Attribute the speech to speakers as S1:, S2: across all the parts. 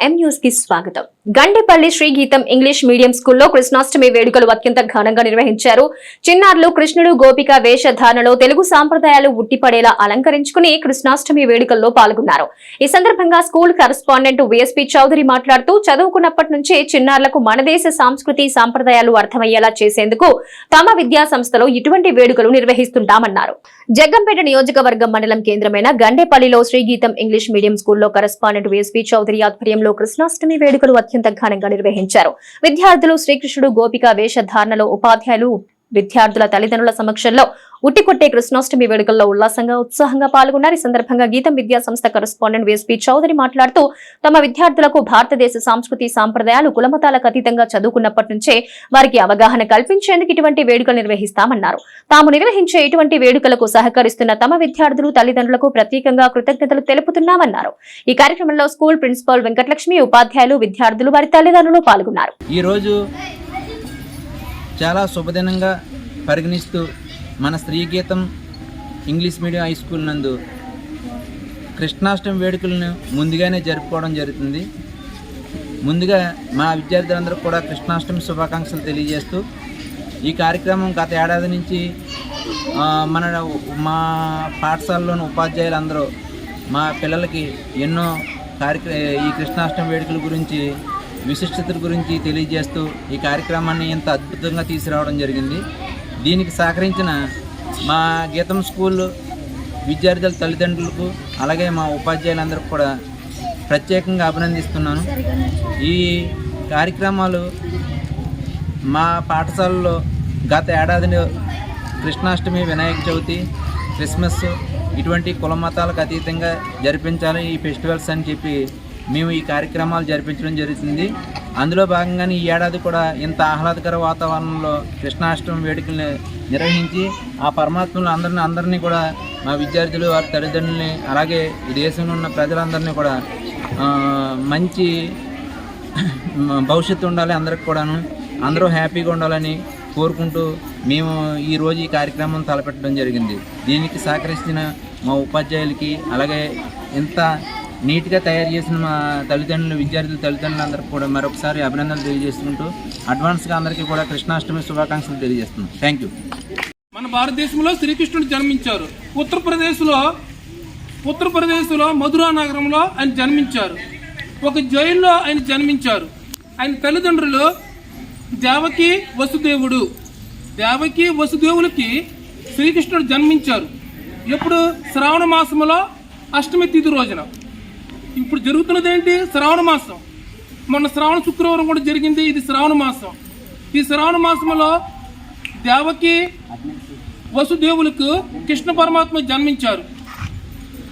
S1: ఎం న్యూస్కి స్వాగతం. Gandepalli Shri Geetham English medium స్కూల్లో కృష్ణాష్టమి వేడుకలు అత్యంత ఘనంగా నిర్వహించారు. చిన్నారులు కృష్ణుడు గోపిక వేషధారణలో తెలుగు సాంప్రదాయాలు ఉట్టిపడేలా అలంకరించుకుని కృష్ణాష్టమి వేడుకల్లో పాల్గొన్నారు. ఈ సందర్భంగా స్కూల్ కరస్పాండెంట్ విఎస్పీ చౌదరి మాట్లాడుతూ చదువుకున్నప్పటి నుంచే చిన్నారులకు మన దేశ సంస్కృతి సాంప్రదాయాలు అర్థమయ్యేలా చేసేందుకు తమ విద్యా సంస్థలో ఇటువంటి వేడుకలు నిర్వహిస్తుంటామన్నారు. జగ్గంపేట నియోజకవర్గం మండలం కేంద్రమైన గండేపల్లిలో శ్రీ గీతం ఇంగ్లీష్ మీడియం స్కూల్లో కరస్పాండెంట్ విఎస్పీ చౌదరి ఆధ్వర్యంలో కృష్ణాష్టమి వేడుకలు అత్యంత ఘనంగా నిర్వహించారు. విద్యార్థులు శ్రీకృష్ణుడు గోపిక వేషధారణలో ఉపాధ్యాయులు విద్యార్థుల తల్లిదండ్రుల సమక్షంలో ఉట్టికొట్టే కృష్ణాష్టమి వేడుకల్లో ఉల్లాసంగా ఉత్సాహంగా పాల్గొన్నారు. ఈ సందర్భంగా గీతం విద్యా సంస్థ కరెస్పాండెంట్ విఎస్పీ చౌదరి మాట్లాడుతూ తమ విద్యార్థులకు భారతదేశ సంస్కృతి సాంప్రదాయాలు కులమతాలకు అతీతంగా చదువుకున్నప్పటి నుంచే వారికి అవగాహన కల్పించేందుకు ఇటువంటి వేడుకలు నిర్వహిస్తామన్నారు. తాము నిర్వహించే ఇటువంటి వేడుకలకు సహకరిస్తున్న తమ విద్యార్థులు తల్లిదండ్రులకు ప్రత్యేకంగా కృతజ్ఞతలు తెలుపుతున్నామన్నారు. ఈ కార్యక్రమంలో స్కూల్ ప్రిన్సిపాల్ వెంకటలక్ష్మి ఉపాధ్యాయులు విద్యార్థులు వారి తల్లిదండ్రులు పాల్గొన్నారు.
S2: రోజు చాలా శుభదినంగా పరిగణిస్తూ మన స్త్రీ గీతం ఇంగ్లీష్ మీడియం హై స్కూల్ నందు కృష్ణాష్టమి వేడుకలను ముందుగానే జరుపుకోవడం జరుగుతుంది. ముందుగా మా విద్యార్థులందరూ కూడా కృష్ణాష్టమి శుభాకాంక్షలు తెలియజేస్తూ ఈ కార్యక్రమం గత ఏడాది నుంచి మన మా పాఠశాలలోని ఉపాధ్యాయులందరూ మా పిల్లలకి ఎన్నో కార్యక్ర ఈ కృష్ణాష్టమి వేడుకల గురించి విశిష్టత గురించి తెలియజేస్తూ ఈ కార్యక్రమాన్ని ఇంత అద్భుతంగా తీసుకురావడం జరిగింది. దీనికి సహకరించిన మా గీతం స్కూల్ విద్యార్థుల తల్లిదండ్రులకు అలాగే మా ఉపాధ్యాయులందరికీ కూడా ప్రత్యేకంగా అభినందిస్తున్నాను. ఈ కార్యక్రమాలు మా పాఠశాలలో గత ఏడాదిలో కృష్ణాష్టమి వినాయక చవితి క్రిస్మస్ ఇటువంటి కుల మతాలకు అతీతంగా జరిపించాలి ఈ ఫెస్టివల్స్ అని చెప్పి మేము ఈ కార్యక్రమాలు జరిపించడం జరుగుతుంది. అందులో భాగంగానే ఈ ఏడాది కూడా ఇంత ఆహ్లాదకర వాతావరణంలో కృష్ణాష్టమి వేడుకల్ని నిర్వహించి ఆ పరమాత్మలు అందరిని అందరినీ కూడా మా విద్యార్థులు వారి తల్లిదండ్రులని అలాగే ఈ దేశంలో ఉన్న ప్రజలందరినీ కూడా మంచి భవిష్యత్తు ఉండాలి అందరికి కూడాను. అందరూ హ్యాపీగా ఉండాలని కోరుకుంటూ మేము ఈరోజు ఈ కార్యక్రమం తలపెట్టడం జరిగింది. దీనికి సహకరిస్తున్న మా ఉపాధ్యాయులకి అలాగే ఇంత నీట్గా తయారు చేసిన మా తల్లిదండ్రులు విద్యార్థుల తల్లిదండ్రులందరికీ కూడా మరొకసారి అభినందనలు తెలియజేసుకుంటూ అడ్వాన్స్గా అందరికీ కూడా కృష్ణాష్టమి శుభాకాంక్షలు తెలియజేస్తున్నాం. థ్యాంక్ యూ
S3: మన భారతదేశంలో శ్రీకృష్ణుడు జన్మించారు. ఉత్తరప్రదేశ్లో ఉత్తరప్రదేశ్లో మధురా నగరంలో ఆయన జన్మించారు. ఒక జైల్లో ఆయన జన్మించారు. ఆయన తల్లిదండ్రులు దేవకి వసుదేవుడు. దేవకి వసుదేవులకి శ్రీకృష్ణుడు జన్మించారు. ఎప్పుడు శ్రావణ మాసంలో అష్టమి తిథి రోజున. ఇప్పుడు జరుగుతున్నది ఏంటి శ్రావణ మాసం. మొన్న శ్రావణ శుక్రవారం కూడా జరిగింది. ఇది శ్రావణ మాసం. ఈ శ్రావణ మాసంలో దేవకి వసుదేవులకు కృష్ణ పరమాత్మ జన్మించారు.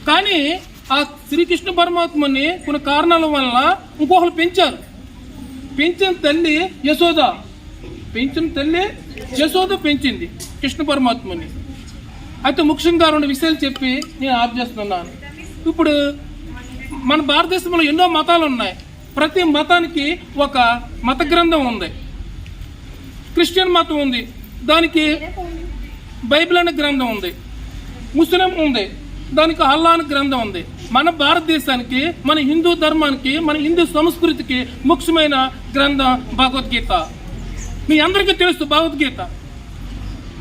S3: కానీ ఆ శ్రీకృష్ణ పరమాత్మని కొన్ని కారణాల వల్ల ఇంకొకరు పెంచారు. పెంచిన తల్లి యశోద. పెంచిన తల్లి యశోద పెంచింది కృష్ణ పరమాత్మని. అయితే ముఖ్యంగా రెండు విషయాలు చెప్పి నేను ఆప్ చేస్తున్నాను. ఇప్పుడు మన భారతదేశంలో ఎన్నో మతాలు ఉన్నాయి ప్రతి మతానికి ఒక మత గ్రంథం ఉంది. క్రిస్టియన్ మతం ఉంది. దానికి బైబిల్ అనే గ్రంథం ఉంది. ముస్లిం ఉంది. దానికి అల్లా అనే గ్రంథం ఉంది. మన భారతదేశానికి మన హిందూ ధర్మానికి మన హిందూ సంస్కృతికి ముఖ్యమైన గ్రంథం భగవద్గీత. మీ అందరికీ తెలుసు భగవద్గీత.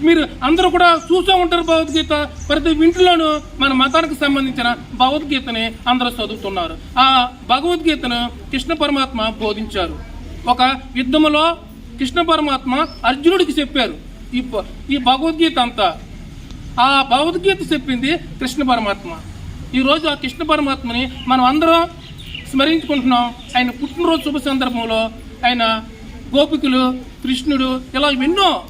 S3: మీరు అందరూ కూడా చూసే ఉంటారు భగవద్గీత ప్రతి ఇంట్లోనూ మన మతానికి సంబంధించిన భగవద్గీతని అందరూ చదువుతున్నారు. ఆ భగవద్గీతను కృష్ణ పరమాత్మ బోధించారు. ఒక యుద్ధములో కృష్ణ పరమాత్మ అర్జునుడికి చెప్పారు. ఈ ఈ భగవద్గీత అంతా. ఆ భగవద్గీత చెప్పింది కృష్ణ పరమాత్మ. ఈరోజు ఆ కృష్ణ పరమాత్మని మనం అందరం స్మరించుకుంటున్నాం. ఆయన పుట్టినరోజు శుభ సందర్భంలో ఆయన గోపికులు కృష్ణుడు ఇలా ఎన్నో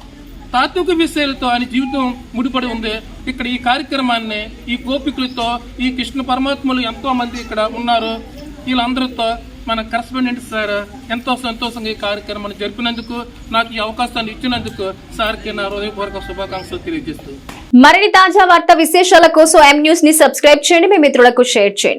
S3: తాత్విక విషయాలతో ఆయన జీవితం ముడిపడి ఉంది. ఇక్కడ ఈ కార్యక్రమాన్ని ఈ గోపికులతో ఈ కృష్ణ పరమాత్మలు ఎంతో మంది ఇక్కడ ఉన్నారు. వీళ్ళందరితో మన కరస్పాండెంట్ సార్ ఎంతో సంతోషంగా ఈ కార్యక్రమాన్ని జరిపినందుకు నాకు ఈ అవకాశాన్ని ఇచ్చినందుకు సార్కి నా హృదయపూర్వక శుభాకాంక్షలు తెలియజేస్తూ.
S1: మరిన్ని తాజా వార్త విశేషాల కోసం ఎం న్యూస్ని సబ్స్క్రైబ్ చేయండి. మీ మిత్రులకు షేర్ చేయండి.